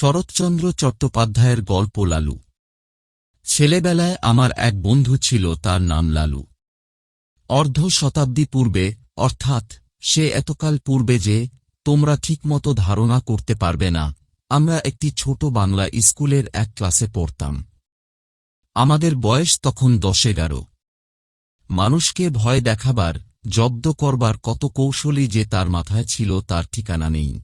শরৎচন্দ্র চট্টোপাধ্যায়ের গল্প লালু। ছেলেবেলায় আমার এক বন্ধু ছিল তার নাম লালু। অর্ধ শতাব্দী পূর্বে, অর্থাৎ সে এতকাল পূর্বে যে, তোমরা ঠিকমতো ধারণা করতে পারবে না, আমরা একটি ছোট বাংলা স্কুলের এক ক্লাসে পড়তাম। আমাদের বয়স তখন দশ এগারো। মানুষকে ভয় দেখাবার, জব্দ করবার কত কৌশলই যে তার মাথায় ছিল তার ঠিকানা নেই।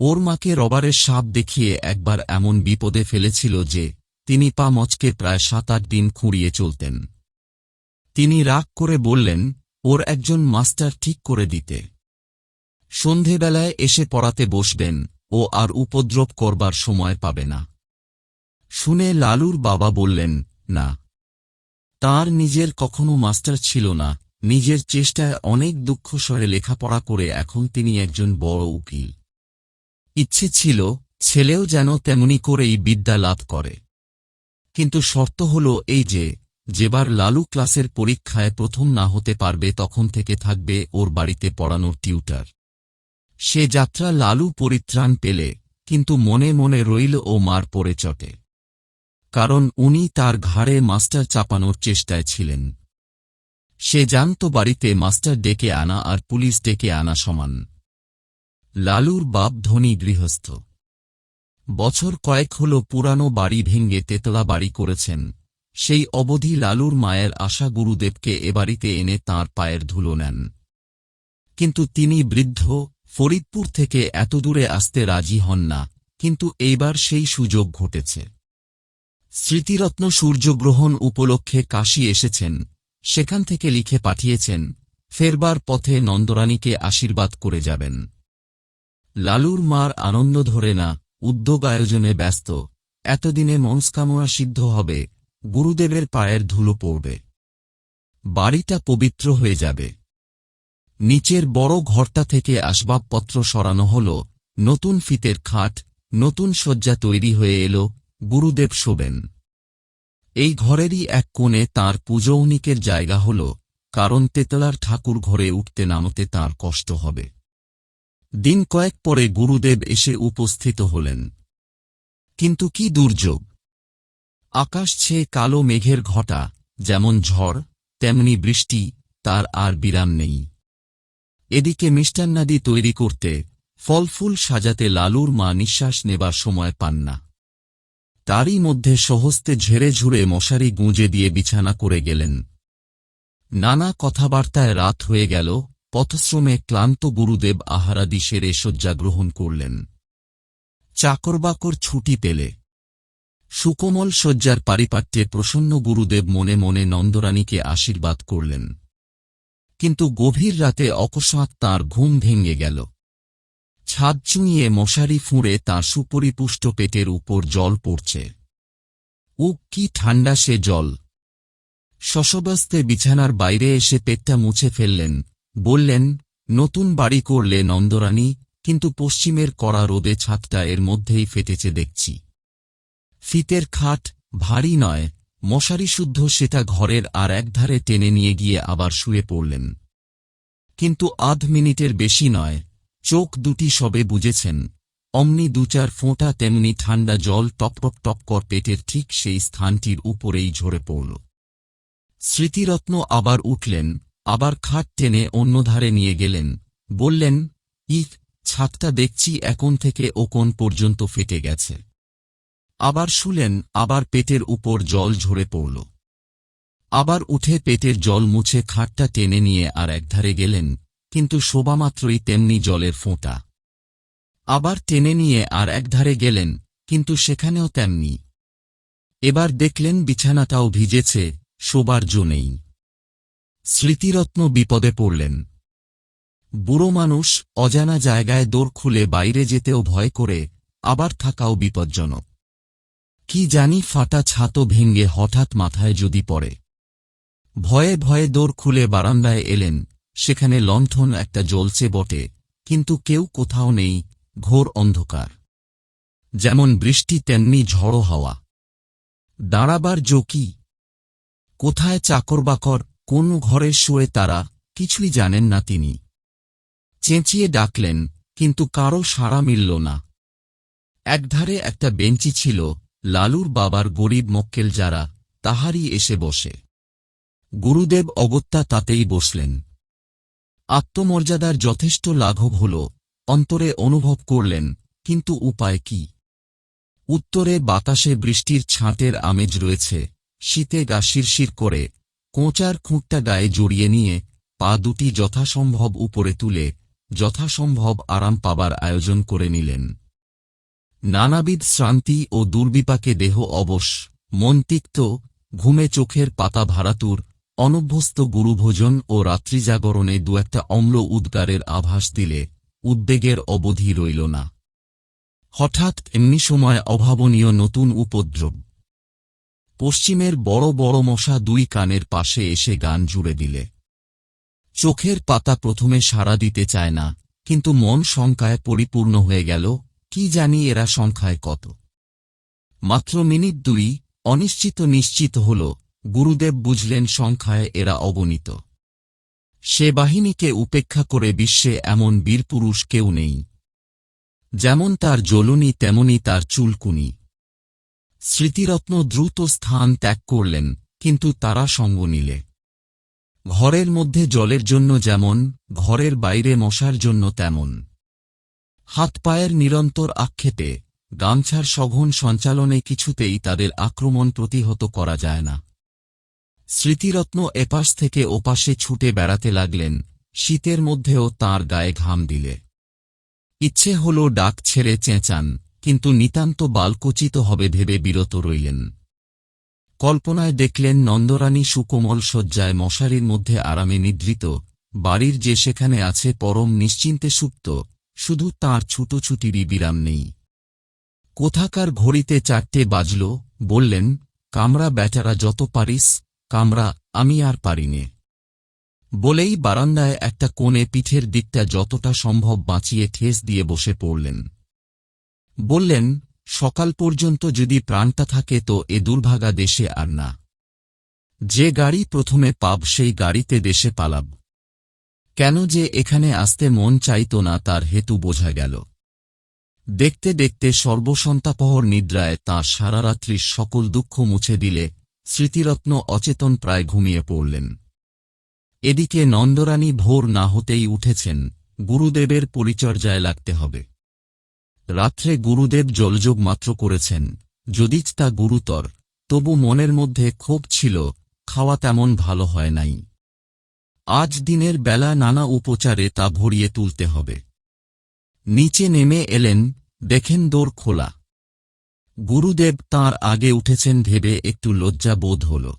ওর মাকে রবারের সাপ দেখিয়ে একবার এমন বিপদে ফেলেছিল যে তিনি পা মচকে প্রায় সাত আট দিন খুঁড়িয়ে চলতেন। তিনি রাগ করে বললেন, ওর একজন মাস্টার ঠিক করে দিতে। সন্ধেবেলায় এসে পড়াতে বসবেন, ও আর উপদ্রব করবার সময় পাবে না শুনে লালুর বাবা বললেন, না। তার নিজের কখনো মাস্টার ছিল না। নিজের চেষ্টায় অনেক দুঃখ স্বরে লেখাপড়া করে এখন তিনি একজন বড় উকিল। ইচ্ছে ছিল ছেলেও যেন তেমনি করেই বিদ্যা লাভ করে। কিন্তু শর্ত হল এই যে, যেবার লালু ক্লাসের পরীক্ষায় প্রথম না হতে পারবে তখন থেকে থাকবে ওর বাড়িতে পড়ানোর টিউটার। সে যাত্রা লালু পরিত্রাণ পেলে, কিন্তু মনে মনে রইল ও মার পড়ে চটে। কারণ উনি তার ঘাড়ে মাস্টার চাপানোর চেষ্টায় ছিলেন। সে জানত বাড়িতে মাস্টার ডেকে আনা আর পুলিশ ডেকে আনা সমান। লালুর বাপ ধনী গৃহস্থ। বছর কয়েক হল পুরানো বাড়ি ভেঙ্গে তেতলা বাড়ি করেছেন। সেই অবধি লালুর মায়ের আশা গুরুদেবকে এ বাড়িতে এনে তাঁর পায়ের ধুলো নেন। কিন্তু তিনি বৃদ্ধ, ফরিদপুর থেকে এত দূরে আসতে রাজি হন না, কিন্তু এইবার সেই সুযোগ ঘটেছে। স্মৃতিরত্ন সূর্যগ্রহণ উপলক্ষে কাশী এসেছেন, সেখান থেকে লিখে পাঠিয়েছেন, ফেরবার পথে নন্দরানীকে আশীর্বাদ করে যাবেন। লালুর মার আনন্দ ধরে না উদ্যোগ আয়োজনে ব্যস্ত। এতদিনে মনস্কামনা সিদ্ধ হবে, গুরুদেবের পায়ের ধুলো পড়বে। বাড়িটা পবিত্র হয়ে যাবে। নিচের বড় ঘরটা থেকে আসবাবপত্র সরানো হল, নতুন ফিতের খাট, নতুন শয্যা তৈরি হয়ে এল, গুরুদেব শোবেন। এই ঘরেরই এক কোণে তাঁর পূজৌনিকের জায়গা হল, কারণ তেতলার ঠাকুর ঘরে উঠতে নামতে তার কষ্ট হবে। দিন কয়েক পরে গুরুদেব এসে উপস্থিত হলেন। কিন্তু কি দুর্যোগ? আকাশ ছেয়ে কালো মেঘের ঘটা, যেমন ঝড়, তেমনি বৃষ্টি, তার আর বিরাম নেই। এদিকে মিষ্টান্নাদি তৈরি করতে ফলফুল সাজাতে লালুর মা নিঃশ্বাস নেবার সময় পান না। তারই মধ্যে সহস্তে ঝেড়ে ঝুড়ে মশারি গুঁজে দিয়ে বিছানা করে গেলেন। নানা কথাবার্তায় রাত হয়ে গেল পথশ্রমে ক্লান্ত গুরুদেব আহারাদি সেরে শয্যা গ্রহণ করলেন। চাকরবাকর ছুটি পেলে। সুকোমল শয্যার পারিপাট্যে প্রসন্ন গুরুদেব মনে মনে নন্দরানীকে আশীর্বাদ করলেন। কিন্তু গভীর রাতে অকস্মাৎ তাঁর ঘুম ভেঙে গেল। ছাদ চুঁইয়ে মশারি ফুঁড়ে তাঁর সুপরিপুষ্ট পেটের উপর জল পড়ছে। ও কি ঠান্ডা সে জল। শশব্যস্তে বিছানার বাইরে এসে পেটটা মুছে ফেললেন। বললেন, নতুন বাড়ি করলে নন্দরানী, কিন্তু পশ্চিমের কড়া রোদে ছাদটা এর মধ্যেই ফেটেছে দেখছি। ফিতের খাট ভারী নয়, মশারি শুদ্ধ সেটা ঘরের আর একধারে টেনে নিয়ে গিয়ে আবার শুয়ে পড়লেন। কিন্তু আধ মিনিটের বেশি নয়, চোখ দুটি সবে বুঝেছেন অমনি দু চার ফোঁটা তেমনি ঠান্ডা জল টপটপ টপকর পেটের ঠিক সেই স্থানটির উপরেই ঝরে পড়ল। স্মৃতিরত্ন আবার উঠলেন আবার খাট টেনে অন্য ধারে নিয়ে গেলেন। বললেন ইক ছাদটা দেখছি এখন থেকে ও কোন পর্যন্ত ফেটে গেছে। আবার শুলেন, আবার পেটের উপর জল ঝরে পড়ল। আবার উঠে পেটের জল মুছে খাটটা টেনে নিয়ে আর একধারে গেলেন, কিন্তু শোবামাত্রই তেমনি জলের ফোঁটা। আবার টেনে নিয়ে আর একধারে গেলেন, কিন্তু সেখানেও তেমনি। এবার দেখলেন বিছানাটাও ভিজেছে, শোবার জো নেই। স্মৃতিরত্ন বিপদে পড়লেন। বুড়ো মানুষ অজানা জায়গায় দোর খুলে বাইরে যেতেও ভয় করে আবার থাকাও বিপজ্জনক। কি জানি ফাটা ছাতো ভেঙ্গে হঠাৎ মাথায় যদি পড়ে। ভয়ে ভয়ে দোর খুলে বারান্দায় এলেন, সেখানে লণ্ঠন একটা জ্বলছে বটে, কিন্তু কেউ কোথাও নেই, ঘোর অন্ধকার। যেমন বৃষ্টি, তেমনি ঝড়ো হাওয়া। দাঁড়াবার জোকি কোথায় চাকরবাকর কোন ঘরে শুয়ে তারা কিছুই জানেন না তিনি। চেঁচিয়ে ডাকলেন, কিন্তু কারও সাড়া মিলল না। একধারে একটা বেঞ্চি ছিল, লালুর বাবার গরিব মক্কেল যারা, তাহারই এসে বসে। গুরুদেব অগত্যা তাতেই বসলেন। আত্মমর্যাদার যথেষ্ট লাঘব হল, অন্তরে অনুভব করলেন, কিন্তু উপায় কি? উত্তরে বাতাসে বৃষ্টির ছাঁটের আমেজ রয়েছে, শীতে গা শিরশির করে কোঁচার খুঁটটা গায়ে জড়িয়ে নিয়ে পা দুটি যথাসম্ভব উপরে তুলে যথাসম্ভব আরাম পাবার আয়োজন করে নিলেন। নানাবিধ শ্রান্তি ও দুর্বিপাকে দেহ অবশ, মন তিক্ত, ঘুমে চোখের পাতা ভারাতুর, অনভ্যস্ত গুরুভোজন ও রাত্রিজাগরণে দু একটা অম্ল উদ্গারের আভাস দিলে উদ্বেগের অবধি রইল না। হঠাৎ এমনি সময় অভাবনীয় নতুন উপদ্রব পশ্চিমের বড় বড় মশা দুই কানের পাশে এসে গান জুড়ে দিলে। চোখের পাতা প্রথমে সাড়া দিতে চায় না, কিন্তু মন শঙ্কায় পরিপূর্ণ হয়ে গেল, কি জানি এরা সংখ্যায় কত। মাত্র মিনিট দুই, অনিশ্চিত নিশ্চিত হল, গুরুদেব বুঝলেন সংখ্যায় এরা অগণিত। সে বাহিনীকে উপেক্ষা করে বিশ্বে এমন বীরপুরুষ কেউ নেই। যেমন তার জ্বলনি, তেমনি তার চুলকুনি। স্মৃতিরত্ন দ্রুত স্থান ত্যাগ করলেন, কিন্তু তারা সঙ্গ নিলে। ঘরের মধ্যে জলের জন্য যেমন, ঘরের বাইরে মশার জন্য তেমন। হাত পায়ের নিরন্তর আক্ষেপে, গামছার সঘন সঞ্চালনে কিছুতেই তাদের আক্রমণ প্রতিহত করা যায় না। স্মৃতিরত্ন এপাশ থেকে ওপাশে ছুটে বেড়াতে লাগলেন, শীতের মধ্যেও তার গায়ে ঘাম দিলে। ইচ্ছে হল ডাক ছেড়ে চেঁচান কিন্তু নিতান্ত বালকোচিত হবে ভেবে বিরত রইলেন। কল্পনায় দেখলেন নন্দরানী সুকোমল শয্যায় মশারির মধ্যে আরামে নিদ্রিত, বাড়ির যে সেখানে আছে পরম নিশ্চিন্তে সুপ্ত, শুধু তাঁর ছুটোছুটিরই বিরাম নেই। কোথাকার ঘড়িতে চারটে বাজল, বললেন, কামরা বেচারা যত পারিস, কামরা আমি আর পারিনে বলেই বারান্দায় একটা কোণে পিঠের দিকটা যতটা সম্ভব বাঁচিয়ে ঠেস দিয়ে বসে পড়লেন। বললেন, সকাল পর্যন্ত যদি প্রাণটা থাকে তো এ দুর্ভাগা দেশে আর না। যে গাড়ি প্রথমে পাব সেই গাড়িতে দেশে পালাব। কেন যে এখানে আসতে মন চাইত না তার হেতু বোঝা গেল। দেখতে দেখতে সর্বসন্তাপহর নিদ্রায় তাঁর সারারাত্রির সকল দুঃখ মুছে দিলে স্মৃতিরত্ন অচেতন প্রায় ঘুমিয়ে পড়লেন। এদিকে নন্দরানী ভোর না হতেই উঠেছেন, গুরুদেবের পরিচর্যায় লাগতে হবে। রাত্রে গুরুদেব জলযোগ মাত্র করেছেন। যদিচ তা গুরুতর, তবু মনের মধ্যে ক্ষোভ ছিল, খাওয়া তেমন ভালো হয় নাই। আজ দিনের বেলা নানা উপচারে তা ভরিয়ে তুলতে হবে। নিচে নেমে এলেন, দেখেন দোর খোলা। গুরুদেব তার আগে উঠেছেন ভেবে একটু লজ্জা বোধ হল।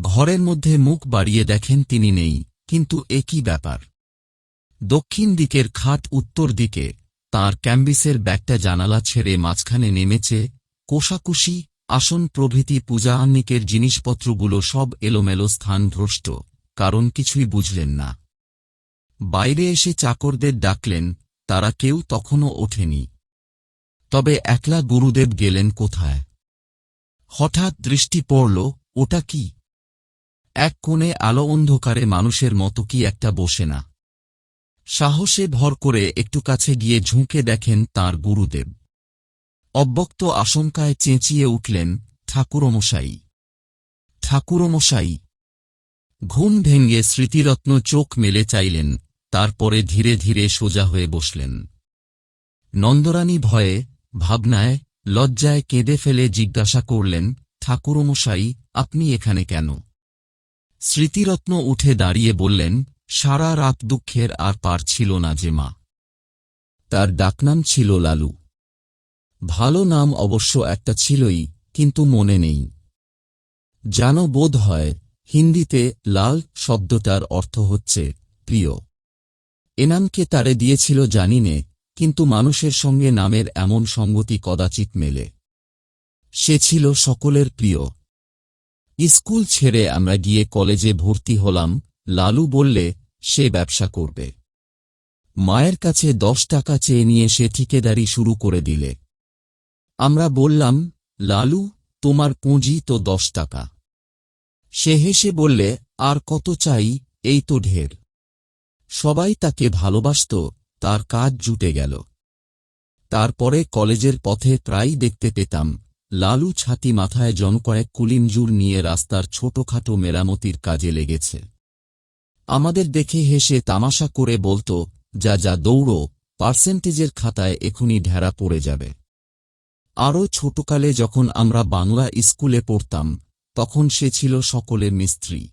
ঘরের মধ্যে মুখ বাড়িয়ে দেখেন তিনি নেই, কিন্তু একই ব্যাপার? দক্ষিণ দিকের খাট উত্তর দিকে তার ক্যাম্বিসের ব্যাগটা জানালা ছেড়ে মাঝখানে নেমেছে কোষাকুষি, আসন প্রভৃতি পূজা আহ্নিকের জিনিসপত্রগুলো সব এলোমেলো স্থান ভ্রষ্ট, কারণ কিছুই বুঝলেন না। বাইরে এসে চাকরদের ডাকলেন, তারা কেউ তখনও ওঠেনি। তবে একলা গুরুদেব গেলেন কোথায়? হঠাৎ দৃষ্টি পড়ল, ওটা কি? এক কোণে আলো অন্ধকারে মানুষের মতো কি একটা বসে না। সাহসে ভর করে একটু কাছে গিয়ে ঝুঁকে দেখেন তার গুরুদেব। অব্যক্ত আশঙ্কায় চেঁচিয়ে উঠলেন ঠাকুরমশাই। ঠাকুরমশাই, ঘুম ভেঙে স্মৃতিরত্ন চোখ মেলে চাইলেন, তারপরে ধীরে ধীরে সোজা হয়ে বসলেন। নন্দরানী ভয়ে, ভাবনায়, লজ্জায় কেঁদে ফেলে জিজ্ঞাসা করলেন, ঠাকুরমশাই, আপনি এখানে কেন? স্মৃতিরত্ন উঠে দাঁড়িয়ে বললেন সারা রাত দুঃখের আর পার ছিল না যে মা। তার ডাকনাম ছিল লালু। ভালো নাম অবশ্য একটা ছিলই, কিন্তু মনে নেই। জানো বোধ হয়, হিন্দিতে লাল শব্দটার অর্থ হচ্ছে, প্রিয়। এনামকে তারে দিয়েছিল জানি নে কিন্তু মানুষের সঙ্গে নামের এমন সঙ্গতি কদাচিৎ মেলে। সে ছিল সকলের প্রিয়। স্কুল ছেড়ে আমরা গিয়ে কলেজে ভর্তি হলাম লালু বললে, সে ব্যবসা করবে। মায়ের কাছে দশ টাকা চেয়ে নিয়ে সে ঠিকেদারি শুরু করে দিলে। আমরা বললাম, লালু, তোমার পুঁজি তো দশ টাকা। সে হেসে বললে, আর কত চাই, এই তো ঢের। সবাই তাকে ভালোবাসত, তার কাজ জুটে গেল। তারপরে কলেজের পথে প্রায়ই দেখতে পেতাম, লালু ছাতি মাথায় জনকয়েক কুলিমজুর নিয়ে রাস্তার ছোটখাটো মেরামতির কাজে লেগেছে। আমাদের দেখে হেসে তামাশা করে বলতো, যা যা, দৌড়ো, পার্সেন্টেজের খাতায় এখনই ঢেরা পড়ে যাবে। আরও ছোটকালে যখন আমরা বাংলা স্কুলে পড়তাম, তখন সে ছিল সকলের মিস্ত্রি।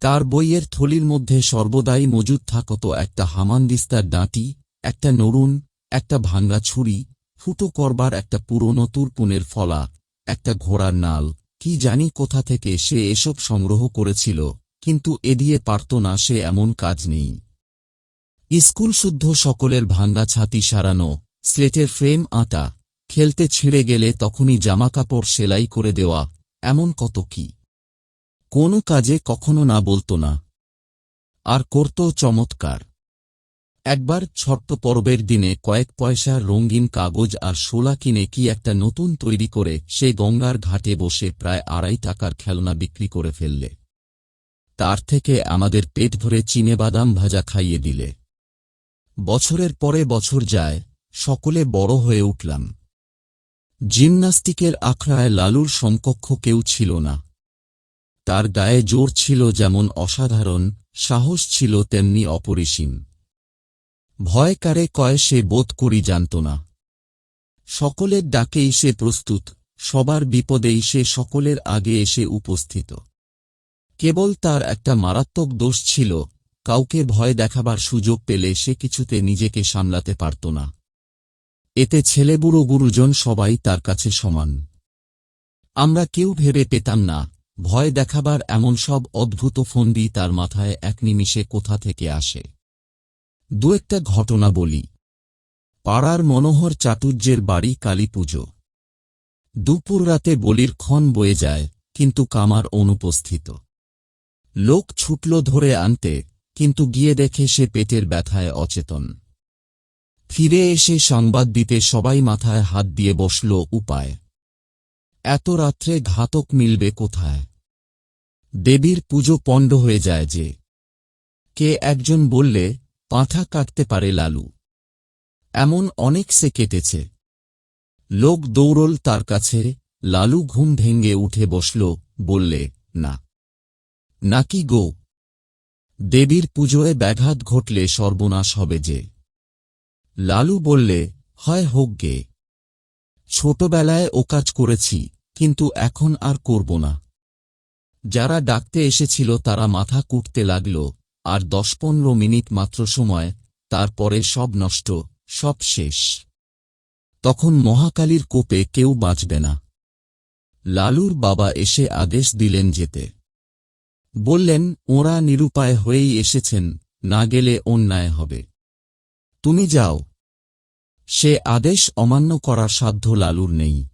তার বইয়ের থলির মধ্যে সর্বদাই মজুদ থাকত একটা হামানদিস্তার ডাঁটি, একটা নরুন, একটা ভাঙ্গা ছুরি, ফুটো করবার একটা পুরনো তুরপুনের ফলা, একটা ঘোড়ার নাল, কি জানি কোথা থেকে সে এসব সংগ্রহ করেছিল। কিন্তু এ দিয়ে পারত না সে এমন কাজ নেই। স্কুল শুদ্ধ সকলের ভাঙ্গা ছাতি সারানো, স্লেটের ফ্রেম আঁটা, খেলতে ছিঁড়ে গেলে তখনই জামাকাপড় সেলাই করে দেওয়া, এমন কত কি? কোনো কাজে কখনো না বলতো না। আর করত চমৎকার। একবার ছোট্ট পর্বের দিনে কয়েক পয়সার রঙিন কাগজ আর শোলা কিনে কি একটা নতুন তৈরি করে সে গঙ্গার ঘাটে বসে প্রায় আড়াই টাকার খেলনা বিক্রি করে ফেললে। তার থেকে আমাদের পেট ভরে চিনে বাদাম ভাজা খাইয়ে দিলে। বছরের পরে বছর যায়, সকলে বড় হয়ে উঠলাম। জিমনাস্টিকের আখড়ায় লালুর সমকক্ষ কেউ ছিল না। তার গায়ে জোর ছিল যেমন অসাধারণ, সাহস ছিল তেমনি অপরিসীম। ভয় কারে কয় সে বোধ করি জানত না। সকলের ডাকেই সে প্রস্তুত, সবার বিপদেই সে সকলের আগে এসে উপস্থিত। কেবল তার একটা মারাত্মক দোষ ছিল, কাউকে ভয় দেখাবার সুযোগ পেলে সে কিছুতে নিজেকে সামলাতে পারত না। এতে ছেলেবুড়ো গুরুজন সবাই তার কাছে সমান। আমরা কেউ ভেবে পেতাম না, ভয় দেখাবার এমন সব অদ্ভুত ফন্দি তার মাথায় এক নিমিষে কোথা থেকে আসে। দু একটা ঘটনা বলি। পাড়ার মনোহর চাতুর্যের বাড়ি কালী পুজো। দুপুর রাতে বলির ক্ষণ বয়ে যায়, কিন্তু কামার অনুপস্থিত। লোক ছুটল ধরে আনতে, কিন্তু গিয়ে দেখে সে পেটের ব্যথায় অচেতন। ফিরে এসে সংবাদ দিতে সবাই মাথায় হাত দিয়ে বসল উপায়। এত রাত্রে ঘাতক মিলবে কোথায়? দেবীর পুজো পণ্ড হয়ে যায় যে। কে একজন বললে, পাঁঠা কাটতে পারে লালু। এমন অনেক সে কেটেছে। লোক দৌড়ল তার কাছে, লালু ঘুম ভেঙ্গে উঠে বসল, বললে, না। নাকি গো? দেবীর পুজোয় ব্যাঘাত ঘটলে সর্বনাশ হবে যে। লালু বললে, হয় হোক গে। ছোটবেলায় ও কাজ করেছি, কিন্তু এখন আর করব না। যারা ডাকতে এসেছিল তারা মাথা কুটতে লাগল, আর দশ পনেরো মিনিট মাত্র সময়, তারপরে সব নষ্ট, সব শেষ। তখন মহাকালীর কোপে কেউ বাঁচবে না। লালুর বাবা এসে আদেশ দিলেন যেতে। বললেন, ওঁরা নিরুপায় হয়েই এসেছেন, না গেলে অন্যায় হবে। তুমি যাও। সে আদেশ অমান্য করার সাধ্য লালুর নেই।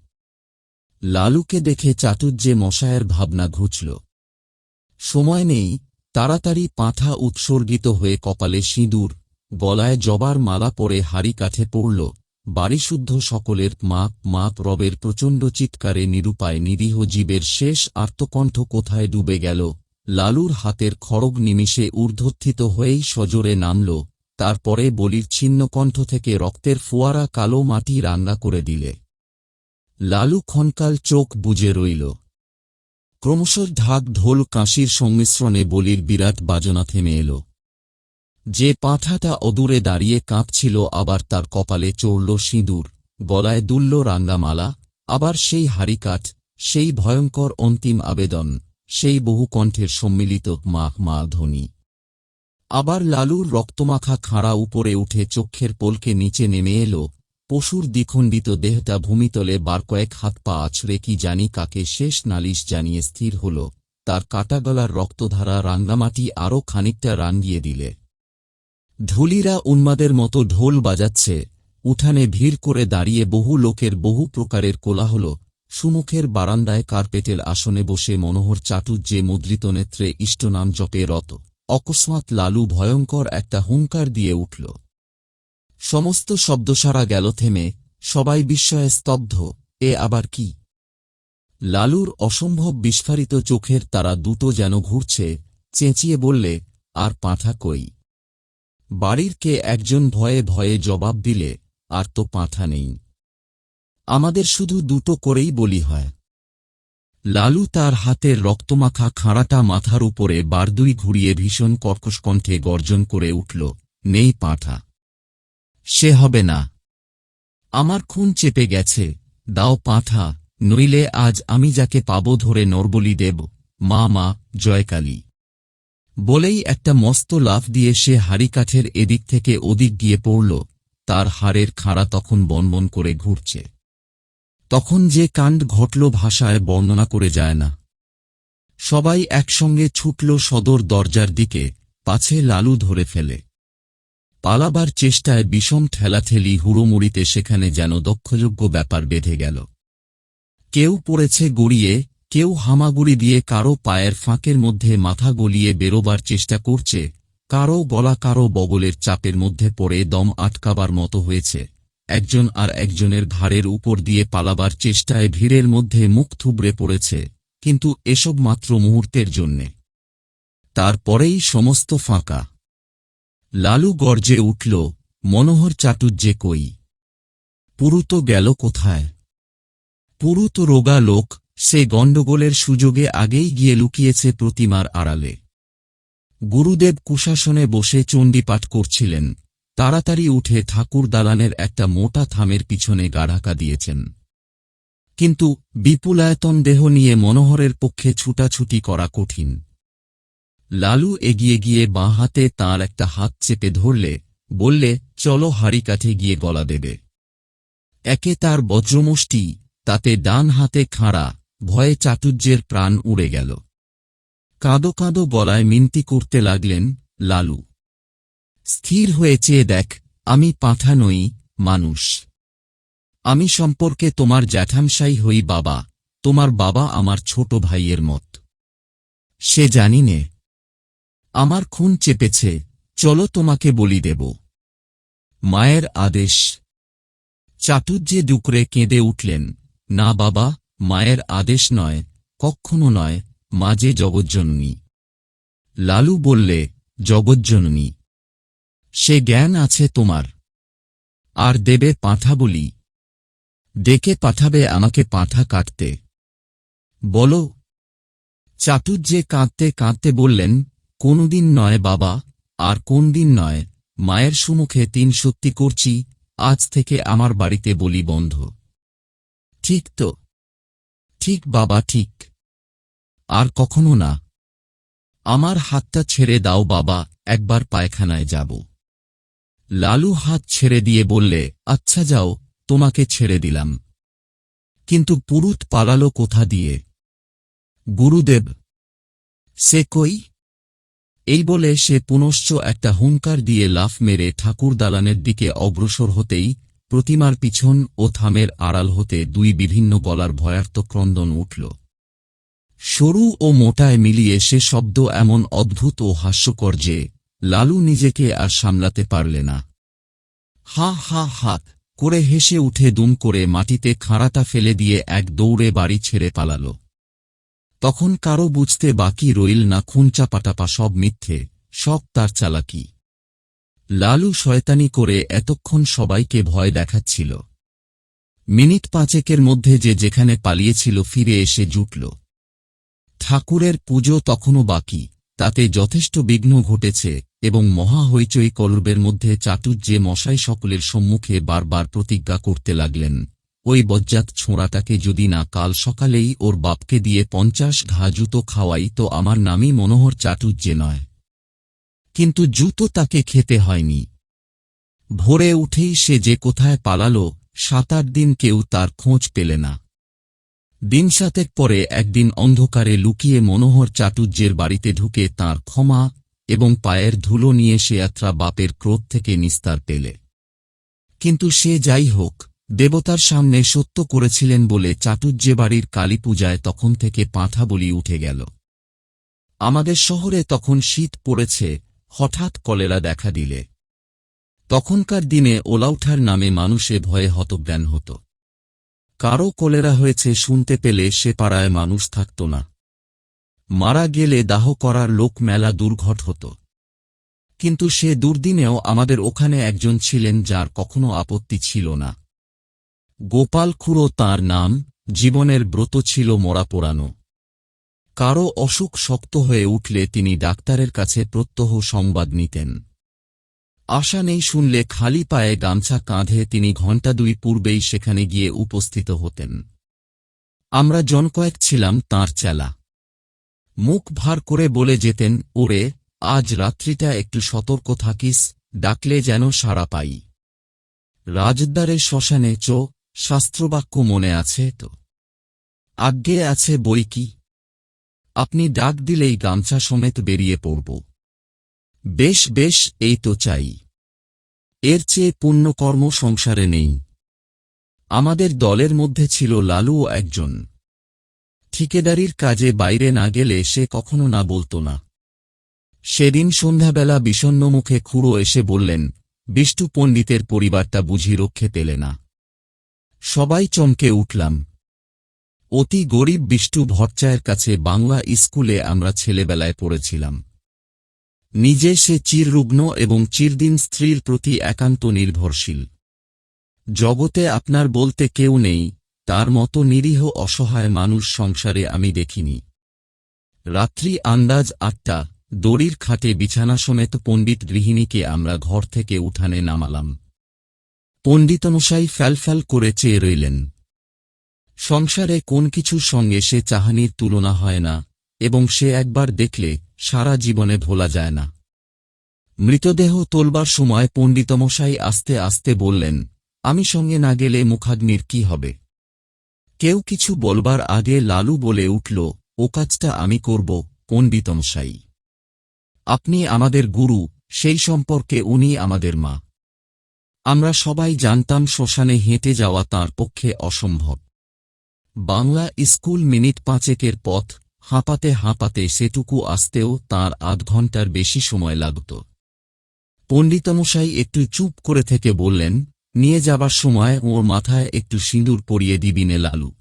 লালুকে দেখে চাটুর্যে মশায়ের ভাবনা ঘুচল। সময় নেই, তাড়াতাড়ি পাঁঠা উৎসর্গিত হয়ে কপালে সিঁদুর, গলায় জবার মালা পরে হাড়ি কাঠে পড়ল। বাড়িশুদ্ধ সকলের মাপ মাপ রবের প্রচণ্ড চিৎকারে নিরুপায় নিরীহ জীবের শেষ আর্তকণ্ঠ কোথায় ডুবে গেল? লালুর হাতের খড়গ নিমিষে ঊর্ধ্বত্থিত হয়েই সজোরে নামল, তারপরে বলির ছিন্নকণ্ঠ থেকে রক্তের ফোয়ারা কালো মাটি রান্না করে দিলে। লালু ক্ষণকাল চোখ বুজে রইল। ক্রমশ ঢাক ঢোল কাঁশির সংমিশ্রণে বলির বিরাট বাজনা থেমে এল। যে পাঁঠাটা অদূরে দাঁড়িয়ে কাঁপছিল আবার তার কপালে চড়ল সিঁদুর, গলায় দুলল রাঙ্গামালা আবার সেই হারিকাঠ সেই ভয়ঙ্কর অন্তিম আবেদন। সেই বহু কণ্ঠের সম্মিলিত মাখ মা ধ্বনি। আবার লালুর রক্তমাখা খাঁড়া উপরে উঠে চক্ষের পোলকে নিচে নেমে এলো। পশুর দ্বিখণ্ডিত দেহটা ভূমিতলে বার কয়েক হাত পা আছড়ে কি জানি কাকে শেষ নালিশ জানিয়ে স্থির হল। তার কাটাগলার রক্তধারা রাঙ্গামাটি আরও খানিকটা রাঙ্গিয়ে দিলে। ঢুলিরা উন্মাদের মতো ঢোল বাজাচ্ছে। উঠানে ভিড় করে দাঁড়িয়ে বহু লোকের বহু প্রকারের কোলাহল। সুমুখের বারান্দায় কার্পেটের আসনে বসে মনোহর চাটুর্যে মুদ্রিত নেত্রে ইষ্টনাম জপে রত। অকস্মাৎ লালু ভয়ঙ্কর একটা হুঙ্কার দিয়ে উঠল। সমস্ত শব্দসারা গেল থেমে, সবাই বিস্ময়ে স্তব্ধ, এ আবার কি? লালুর অসম্ভব বিস্ফারিত চোখের তারা দুটো যেন ঘুরছে, চেঁচিয়ে বললে, আর পাঁঠা কই? বাড়ির কে একজন ভয়ে ভয়ে জবাব দিলে, আর তো পাঁঠা নেই। আমাদের শুধু দুটো করেই বলি হয়। লালু তার হাতের রক্তমাখা খাঁড়াটা মাথার উপরে বারদুই ঘুরিয়ে ভীষণ কর্কশ কণ্ঠে গর্জন করে উঠল, নেই পাঁঠা। সে হবে না। আমার খুন চেপে গেছে। দাও পাঁঠা, নইলে আজ আমি যাকে পাব ধরে নরবলি দেব। মা মা, জয়কালী। বলেই একটা মস্ত লাফ দিয়ে সে হাড়িকাঠের এদিক থেকে ওদিক গিয়ে পড়ল। তার হাড়ের খাঁড়া তখন বনবন করে ঘুরছে। তখন যে কাণ্ড ঘটল ভাষায় বর্ণনা করে যায় না। সবাই একসঙ্গে ছুটল সদর দরজার দিকে, পাছে লালু ধরে ফেলে। পালাবার চেষ্টায় বিষম ঠেলাঠেলি হুড়োমুড়িতে সেখানে যেন দক্ষযোগ্য ব্যাপার বেঁধে গেল। কেউ পড়েছে গড়িয়ে, কেউ হামাগুড়ি দিয়ে কারও পায়ের ফাঁকের মধ্যে মাথা গলিয়ে বেরোবার চেষ্টা করছে, কারও গলা কারও বগলের চাপের মধ্যে পড়ে দম আটকাবার মতো হয়েছে। একজন আর একজনের ঘাড়ের উপর দিয়ে পালাবার চেষ্টায় ভিড়ের মধ্যে মুখ থুবড়ে পড়েছে, কিন্তু এসব মাত্র মুহূর্তের জন্যে। তারপরেই সমস্ত ফাঁকা। লালু গর্জে উঠল, মনোহর চাটুর্যে কই? পুরু তো গেল কোথায়? পুরু তো রোগা লোক, সে গণ্ডগোলের সুযোগে আগেই গিয়ে লুকিয়েছে প্রতিমার আড়ালে। গুরুদেব কুশাসনে বসে চণ্ডীপাঠ করছিলেন তাড়াতাড়ি উঠে ঠাকুর দালানের একটা মোটা থামের পিছনে গাঢ়াকা দিয়েছেন। কিন্তু বিপুলায়তন দেহ নিয়ে মনোহরের পক্ষে ছুটাছুটি করা কঠিন। লালু এগিয়ে গিয়ে বাঁ হাতে তাঁর একটা হাত চেপে ধরলে, বললে, চলো হাড়ি কাঠে গিয়ে গলা দেবে। একে তার বজ্রমুষ্টি, তাতে ডান হাতে খাঁড়া, ভয়ে চাটুর্যের প্রাণ উড়ে গেল। কাঁদো কাঁদো গলায় মিনতি করতে লাগলেন লালু। স্থির হয়ে চেয়ে দেখ, আমি পাঁঠা নই, মানুষ। আমি সম্পর্কে তোমার জ্যাঠামশাই হই বাবা, তোমার বাবা আমার ছোট ভাইয়ের মত। সে জানি নে। আমার খুন চেপেছে, চলো তোমাকে বলি দেব। মায়ের আদেশ। চাটুর্যে ডুকরে কেঁদে উঠলেন, না বাবা, মায়ের আদেশ নয় কক্ষণও নয়, মাঝে জগজ্জননী। লালু বললে, জগজ্জননী। সে জ্ঞান আছে তোমার। আর দেবে পাঁঠা বলি। ডেকে পাঠাবে আমাকে পাঁঠা কাটতে। বলো চাটুর্যে কাঁদতে কাঁদতে বললেন, কোনদিন নয় বাবা, আর কোন দিন নয়, মায়ের সুমুখে তিন সত্যি করছি, আজ থেকে আমার বাড়িতে বলি বন্ধ। ঠিক তো। ঠিক বাবা, ঠিক। আর কখনো না। আমার হাতটা ছেড়ে দাও বাবা, একবার পায়খানায় যাব। লালু হাত ছেড়ে দিয়ে বললে আচ্ছা যাও, তোমাকে ছেড়ে দিলাম। কিন্তু পুরুত পালালো কোথা দিয়ে? গুরুদেব, সে কই? এই বলে সে পুনশ্চ একটা হুঙ্কার দিয়ে লাফ মেরে ঠাকুর দালানের দিকে অগ্রসর হতেই প্রতিমার পিছন ও থামের আড়াল হতে দুই বিভিন্ন গলার ভয়ার্ত ক্রন্দন উঠল। সরু ও মোটায় মিলিয়ে সে শব্দ এমন অদ্ভুত ও হাস্যকর যে লালু নিজেকে আর সামলাতে পারলে না। হা হা হাত করে হেসে উঠে দুম করে মাটিতে খাঁড়াটা ফেলে দিয়ে এক দৌড়ে বাড়ি ছেড়ে পালাল। তখন কারও বুঝতে বাকি রইল না খুঞ্চা পাটাপা সব মিথ্যে, সব তার চালাকি। লালু শয়তানি করে এতক্ষণ সবাইকে ভয় দেখাচ্ছিল। মিনিট পাঁচেকের মধ্যে যে যেখানে পালিয়েছিল ফিরে এসে জুটল। ঠাকুরের পুজো তখনও বাকি। তাতে যথেষ্ট বিঘ্ন ঘটেছে এবং মহা হইচই কলবের মধ্যে চাটুর্যে মশাই সকলের সম্মুখে বারবার প্রতিজ্ঞা করতে লাগলেন। ওই বজ্জাত ছোঁড়াটাকে যদি না কাল সকালেই ওর বাপকে দিয়ে পঞ্চাশ ঘা জুতো খাওয়াই তো আমার নামই মনোহর চাটুর্যে নয়। কিন্তু জুতো তাকে খেতে হয়নি। ভোরে উঠেই সে যে কোথায় পালালো, সাত আট দিন কেউ তার খোঁজ পেলে না। দিন সাতেক পরে একদিন অন্ধকারে লুকিয়ে মনোহর চাটুর্যের বাড়িতে ঢুকে তার ক্ষমা এবং পায়ের ধুলো নিয়ে সে যাত্রা বাপের ক্রোধ থেকে নিস্তার পেলে। কিন্তু সে যাই হোক, দেবতার সামনে সত্য করেছিলেন বলে চাটুর্যে বাড়ির কালী পূজায় তখন থেকে পাঁঠা বলি উঠে গেল। আমাদের শহরে তখন শীত পড়েছে, হঠাৎ কলেরা দেখা দিলে। তখনকার দিনে ওলাউঠার নামে মানুষে ভয়ে হতজ্ঞান হতো। কারও কলেরা হয়েছে শুনতে পেলে সে পাড়ায় মানুষ থাকত না। মারা গেলে দাহ করার লোক মেলা দুর্ঘট হতো। কিন্তু সে দুর্দিনেও আমাদের ওখানে একজন ছিলেন যার কখনো আপত্তি ছিল না। গোপাল খুড়ো তাঁর নাম, জীবনের ব্রত ছিল মরা পোড়ানো। কারও অসুখ শক্ত হয়ে উঠলে তিনি ডাক্তারের কাছে প্রত্যহ সংবাদ নিতেন। আশা নেই শুনলে খালি পায়ে গামছা কাঁধে তিনি ঘণ্টা দুই পূর্বেই সেখানে গিয়ে উপস্থিত হতেন। আমরা জনকয়েক ছিলাম তাঁর চেলা। মুখ ভার করে বলে যেতেন, ওরে, আজ রাত্রিটা একটু সতর্ক থাকিস, ডাকলে যেন সাড়া পাই। রাজদ্বারের শ্মশানে চো, শাস্ত্রবাক্য মনে আছে তো? আজ্ঞে আছে বই কি? আপনি ডাক দিলেই গামছা সমেত বেরিয়ে পড়ব। বেশ বেশ, এই তো চাই। এর চেয়ে পুণ্যকর্ম সংসারে নেই। আমাদের দলের মধ্যে ছিল লালুও একজন। ঠিকেদারির কাজে বাইরে না গেলে সে কখনো না বলত না। সেদিন সন্ধ্যাবেলা বিষণ্ন মুখে খুঁড়ো এসে বললেন, বিষ্টু পণ্ডিতের পরিবারটা বুঝি রক্ষে পেলে না। সবাই চমকে উঠলাম। অতি গরিব বিষ্টু ভট্টায়ের কাছে বাংলা স্কুলে আমরা ছেলেবেলায় পড়েছিলাম। নিজে সে চিররুগ্ন এবং চিরদিন স্ত্রীর প্রতি একান্ত নির্ভরশীল। জগতে আপনার বলতে কেউ নেই, তার মতো নিরীহ অসহায় মানুষ সংসারে আমি দেখিনি। রাত্রি আন্দাজ আটটা, দড়ির খাটে বিছানা সমেত পণ্ডিত গৃহিণীকে আমরা ঘর থেকে উঠানে নামালাম। পণ্ডিতমশাই ফ্যালফ্যাল করে চেয়ে রইলেন। সংসারে কোন কিছুর সঙ্গে সে চাহানির তুলনা হয় না, এবং সে একবার দেখলে সারা জীবনে ভোলা যায় না। মৃতদেহ তোলবার সময় পণ্ডিতমশাই আস্তে আস্তে বললেন, আমি সঙ্গে না গেলে মুখাগ্নির কি হবে? কেউ কিছু বলবার আগে লালু বলে উঠল, ও কাজটা আমি করব, পণ্ডিতমশাই। আপনি আমাদের গুরু, সেই সম্পর্কে উনি আমাদের মা। আমরা সবাই জানতাম শ্মশানে হেঁটে যাওয়া তার পক্ষে অসম্ভব। বাংলা স্কুল মিনিট পাঁচেকের পথ হাঁপাতে হাঁপাতে সেটুকু আসতেও তার আধ ঘণ্টার বেশি সময় লাগত। পণ্ডিতমশাই একটু চুপ করে থেকে বললেন, নিয়ে যাবার সময় ওর মাথায় একটু সিঁদুর পরিয়ে দিবিনে লালু।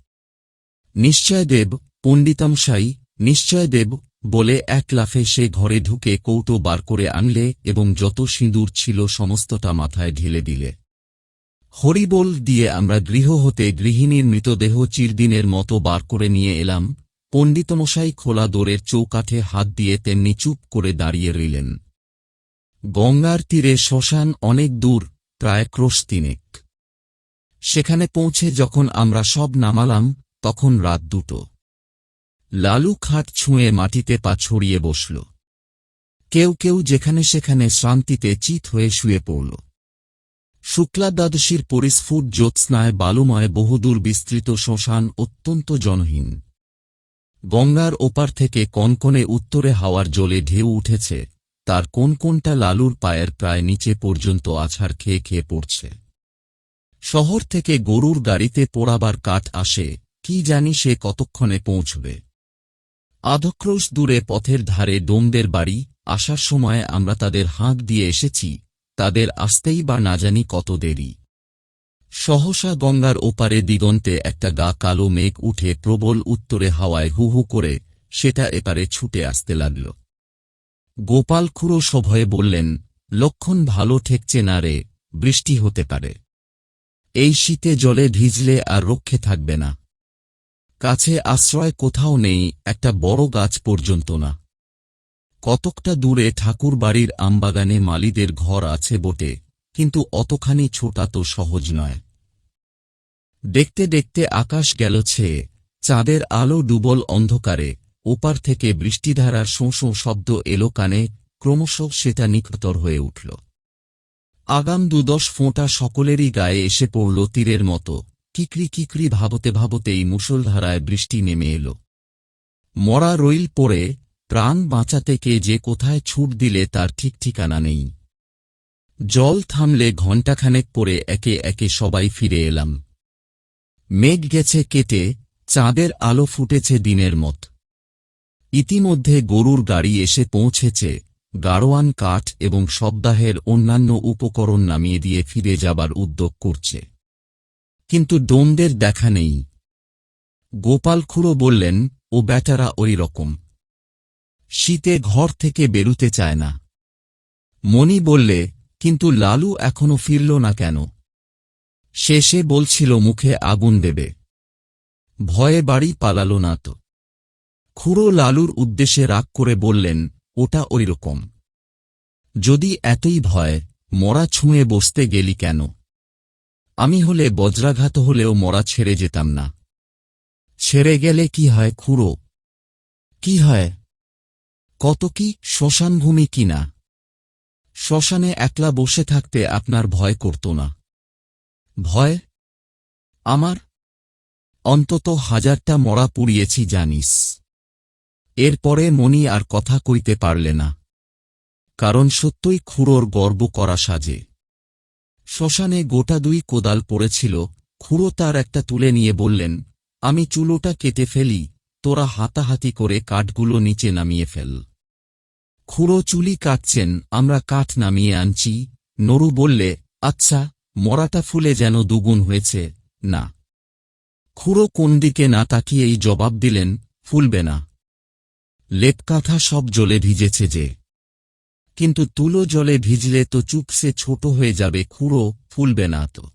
নিশ্চয় দেব, পণ্ডিতমশাই, নিশ্চয় দেব, বলে এক লাফে সে ঘরে ঢুকে কৌটো বার করে আনলে এবং যত সিঁদুর ছিল সমস্তটা মাথায় ঢেলে দিলে। হরিবোল, দিয়ে আমরা গৃহ হতে গৃহিণীর মৃতদেহ চিরদিনের মতো বার করে নিয়ে এলাম পণ্ডিতমশাই খোলা দোরের চৌকাঠে হাত দিয়ে তেমনি চুপ করে দাঁড়িয়ে রইলেন। গঙ্গার তীরে শ্মশান অনেক দূর, প্রায় ক্রোশ তিনেক। সেখানে পৌঁছে যখন আমরা সব নামালাম, তখন রাত দুটো। লালু খাট ছুঁয়ে মাটিতে পা ছড়িয়ে বসল। কেউ কেউ যেখানে সেখানে শান্তিতে চিত হয়ে শুয়ে পড়ল। শুক্লা দ্বাদশীর পরিস্ফুট জ্যোৎস্নায় বালুময় বহুদূর বিস্তৃত শ্মশান অত্যন্ত জনহীন। গঙ্গার ওপার থেকে কনকনে উত্তরে হাওয়ার জলে ঢেউ উঠেছে, তার কোন কোনটা লালুর পায়ের প্রায় নিচে পর্যন্ত আছাড় খেয়ে খেয়ে পড়ছে। শহর থেকে গরুর গাড়িতে পোড়াবার কাঠ আসে, কি জানি সে কতক্ষণে পৌঁছবে। আধক্রোশ দূরে পথের ধারে ডোমদের বাড়ি, আসার সময় আমরা তাদের হাঁক দিয়ে এসেছি, তাদের আসতেই বা না জানি কত দেরি। সহসা গঙ্গার ওপারে দিগন্তে একটা গা কালো মেঘ উঠে প্রবল উত্তরে হাওয়ায় হু হু করে সেটা এপারে ছুটে আসতে লাগল। গোপাল খুঁড়ো সভয়ে বললেন, লক্ষণ ভালো ঠেকছে না রে, বৃষ্টি হতে পারে। এই শীতে জলে ভিজলে আর রক্ষে থাকবে না। কাছে আশ্রয় কোথাও নেই, একটা বড় গাছ পর্যন্ত না। কতকটা দূরে ঠাকুর বাড়ির আমবাগানে মালিদের ঘর আছে বটে কিন্তু অতখানি ছোটা তো সহজ নয়। দেখতে দেখতে আকাশ গেল ছেয়ে চাঁদের আলো ডুবল অন্ধকারে, ওপার থেকে বৃষ্টিধারার শোঁ শোঁ শব্দ এলো কানে, ক্রমশ সেটা নিকটতর হয়ে উঠল। আগাম দুদশ ফোঁটা সকলেরই গায়ে এসে পড়ল তীরের মতো, কিকরি কিকরি ভাবতে ভাবতেই মুষলধারায় বৃষ্টি নেমে এল। মরা রইল পড়ে, প্রাণ বাঁচাতে কে যে কোথায় ছুট দিলে তার ঠিক ঠিকানা নেই। জল থামলে ঘণ্টাখানেক পরে একে একে সবাই ফিরে এলাম। মেঘ গেছে কেটে, চাঁদের আলো ফুটেছে দিনের মত। ইতিমধ্যে গরুর গাড়ি এসে পৌঁছেছে, গাড়োয়ান কাঠ এবং সপ্তাহের অন্যান্য উপকরণ নামিয়ে দিয়ে ফিরে যাবার উদ্যোগ করছে। কিন্তু ডোমদের দেখা নেই। গোপাল খুড়ো বললেন, ও ব্যাটারা ওই রকম। শীতে ঘর থেকে বেরুতে চায় না। মণি বললে কিন্তু লালু এখনও ফিরল না কেন? শেষে বলছিল, মুখে আগুন দেবে। ভয়ে বাড়ি পালাল না তো। খুড়ো লালুর উদ্দেশ্যে রাগ করে বললেন, ওটা ওইরকম যদি এতই ভয়, মরা ছুঁয়ে বসতে গেলি কেন? আমি হলে বজ্রাঘাত হলেও মরা ছেড়ে যেতাম না। ছেড়ে গেলে কি হয় খুড়ো? কি হয়? কত কি শ্মশানভূমি কি না শ্মশানে একলা বসে থাকতে আপনার ভয় করত না। ভয়? আমার? অন্তত হাজারটা মরা পুড়িয়েছি জানিস। এরপরে মনি আর কথা কইতে পারলে না। কারণ সত্যই খুড়োর গর্ব করা সাজে। শ্মশানে গোটা দুই কোদাল পড়েছিল, খুড়ো তার একটা তুলে নিয়ে বললেন, আমি চুলোটা কেটে ফেলি, তোরা হাতাহাতি করে কাঠগুলো নিচে নামিয়ে ফেল। খুড়ো চুলি কাটছেন, আমরা কাঠ নামিয়ে আনছি। নরু বললে আচ্ছা মরাটা ফুলে যেন দুগুণ হয়েছে। না। খুড়ো কোন দিকে না তাকিয়েই জবাব দিলেন, ফুলবে না। লেপকাঁথা সব জলে ভিজেছে যে। কিন্তু তুলো জলে ভিজলে তো চুপসে ছোট হয়ে যাবে, খুড়ো, ফুলবে না তো।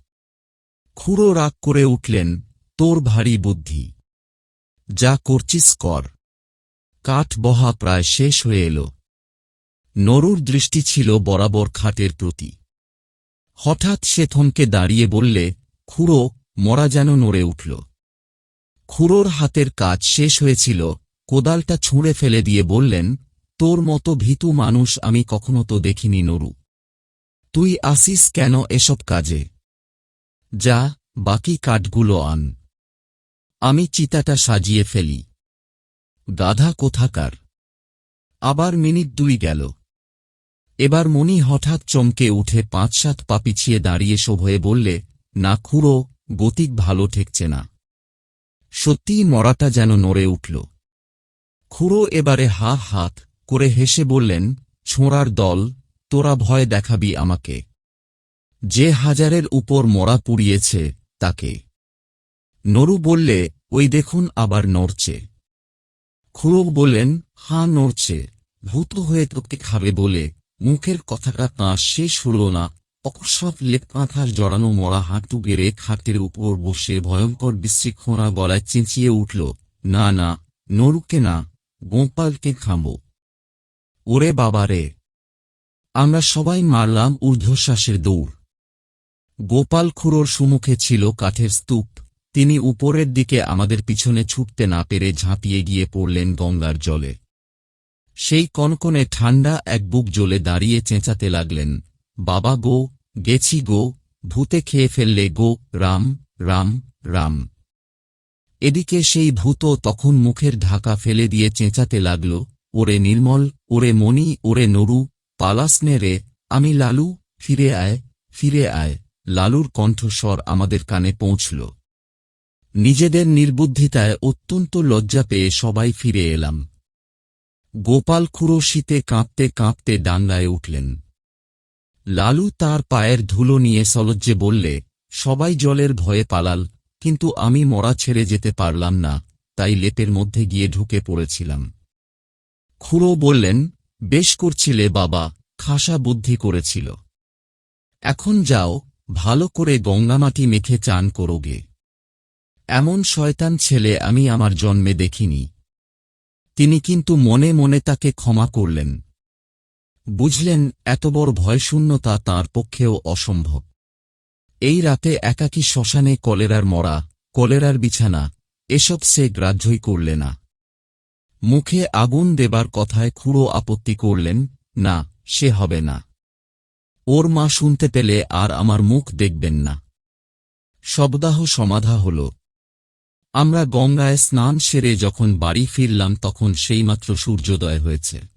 খুড়ো রাগ করে উঠলেন, তোর ভারী বুদ্ধি। যা করছিস কর। কাঠ বহা প্রায় শেষ হয়ে এল। নরুর দৃষ্টি ছিল বরাবর খাটের প্রতি। হঠাৎ সে থমকে দাঁড়িয়ে বললে, খুড়ো, মরা যেন নড়ে উঠল। খুড়োর হাতের কাজ শেষ হয়েছিল, কোদালটা ছুঁড়ে ফেলে দিয়ে বললেন, তোর মতো ভীতু মানুষ আমি কখনো তো দেখিনি নরু। তুই আসিস কেন এসব কাজে? যা, বাকি কাঠগুলো আন। আমি চিতাটা সাজিয়ে ফেলি। গাধা কোথাকার? আবার মিনিট দুই গেল। এবার মণি হঠাৎ চমকে উঠে পাঁচ সাত পা পিছিয়ে দাঁড়িয়ে শোভয়ে বললে, না খুঁড়ো, গতিক ভালো ঠেকছে না। সত্যিই মরাটা যেন নড়ে উঠল খুড়ো এবারে হা হাত করে হেসে বললেন, ছোঁড়ার দল, তোরা ভয় দেখাবি আমাকে। যে হাজারের উপর মরা পুড়িয়েছে, তাকে নরু বললে, ওই দেখুন আবার নড়ছে খুড়ো বললেন, হা নড়ছে। ভূত হয়ে তোকে খাবে বলে মুখের কথাটা তাঁর শেষ হল না। অকস্মাৎ লেপকাঁথার জড়ানো মরা হাঁটু গেড়ে খাটের উপর বসে ভয়ঙ্কর বিশৃঙ্খলা গলায় চেঁচিয়ে উঠল, না না, নরুকে না, গোপালকে খামব ওরে বাবারে আমরা সবাই মারলাম ঊর্ধ্বশ্বাসের দৌড়। গোপাল খুড়োর সুমুখে ছিল কাঠের স্তূপ। তিনি উপরের দিকে আমাদের পিছনে ছুটতে না পেরে ঝাঁপিয়ে গিয়ে পড়লেন গঙ্গার জলে। সেই কনকনে ঠান্ডা এক বুক জ্বলে দাঁড়িয়ে চেঁচাতে লাগলেন, বাবা গো, গেছি গো, ভূতে খেয়ে ফেললে গো, রাম রাম রাম। এদিকে সেই ভূত তখন মুখের ঢাকা ফেলে দিয়ে চেঁচাতে লাগল, ওরে নির্মল, ওরে মণি, ওরে নরু পালাসনে রে, আমি লালু, ফিরে আয় ফিরে আয়। লালুর কণ্ঠস্বর আমাদের কানে পৌঁছল। নিজেদের নির্বুদ্ধিতায় অত্যন্ত লজ্জা পেয়ে সবাই ফিরে এলাম। গোপাল খুঁড়ো শীতে কাঁপতে কাঁপতে ডাঙ্গায় উঠলেন। লালু তার পায়ের ধুলো নিয়ে সলজ্জে বললে, সবাই জলের ভয়ে পালাল, কিন্তু আমি মরা ছেড়ে যেতে পারলাম না, তাই লেপের মধ্যে গিয়ে ঢুকে পড়েছিলাম। খুড়ো বললেন, বেশ করছিলে বাবা, খাসা বুদ্ধি করেছিল। এখন যাও, ভালো করে গঙ্গামাটি মেখে চান করোগে এমন শয়তান ছেলে আমি আমার জন্মে দেখিনি। তিনি কিন্তু মনে মনে তাকে ক্ষমা করলেন। বুঝলেন, এত বড় ভয়শূন্যতা তাঁর পক্ষেও অসম্ভব। এই রাতে একাকী শ্মশানে কলেরার মরা, কলেরার বিছানা, এসব সে গ্রাহ্যই করলে না। মুখে আগুন দেবার কথায় খুঁড়ো আপত্তি করলেন, না, সে হবে না। ওর মা শুনতে পেলে আর আমার মুখ দেখবেন না। শবদাহ সমাধা হল। আমরা গঙ্গায় স্নান সেরে যখন বাড়ি ফিরলাম তখন সেইমাত্র সূর্যোদয় হয়েছে।